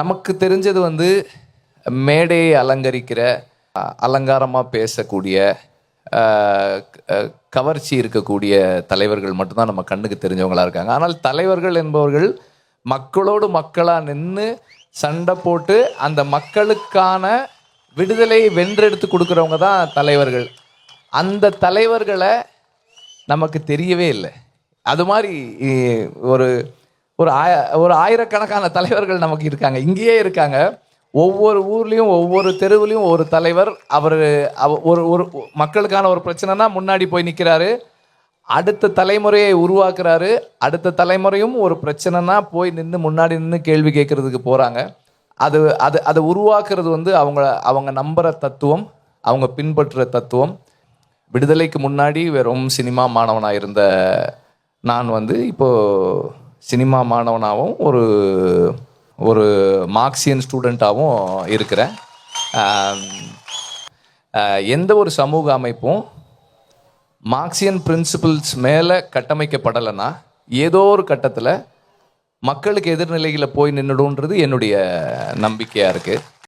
நமக்கு தெரிஞ்சது வந்து மேடையை அலங்கரிக்கிற அலங்காரமாக பேசக்கூடிய கவர்ச்சி இருக்கக்கூடிய தலைவர்கள் மட்டும்தான் நம்ம கண்ணுக்கு தெரிஞ்சவங்களாக இருக்காங்க. ஆனால் தலைவர்கள் என்பவர்கள் மக்களோடு மக்களாக நின்று சண்டை போட்டு அந்த மக்களுக்கான விடுதலையை வென்றெடுத்து கொடுக்குறவங்க தான் தலைவர்கள். அந்த தலைவர்களை நமக்கு தெரியவே இல்லை. அது மாதிரி ஒரு ஒரு ஆய ஒரு ஆயிரக்கணக்கான தலைவர்கள் நமக்கு இருக்காங்க. இங்கேயே இருக்காங்க. ஒவ்வொரு ஊர்லேயும் ஒவ்வொரு தெருவுலையும் ஒரு தலைவர் அவர் ஒரு ஒரு மக்களுக்கான ஒரு பிரச்சனைனா முன்னாடி போய் நிற்கிறாரு அடுத்த தலைமுறையை உருவாக்குறாரு. அடுத்த தலைமுறையும் ஒரு பிரச்சனைனா போய் நின்று முன்னாடி நின்று கேள்வி கேட்குறதுக்கு போகிறாங்க அது அது அதை உருவாக்குறது வந்து அவங்க அவங்க நம்புகிற தத்துவம் அவங்க பின்பற்றுற தத்துவம். விடுதலைக்கு முன்னாடி வெறும் சினிமா மாணவனாக இருந்த நான் வந்து இப்போது சினிமா மாணவனாகவும் ஒரு ஒரு மார்க்சியன் ஸ்டூடெண்ட்டாகவும் இருக்கிறேன். எந்த ஒரு சமூக அமைப்பும் மார்க்சியன் பிரின்சிபிள்ஸ் மேலே கட்டமைக்கப்படலைன்னா ஏதோ ஒரு கட்டத்தில் மக்களுக்கு எதிர்நிலையில் போய் நின்றுடும்ன்றது என்னுடைய நம்பிக்கையாக இருக்குது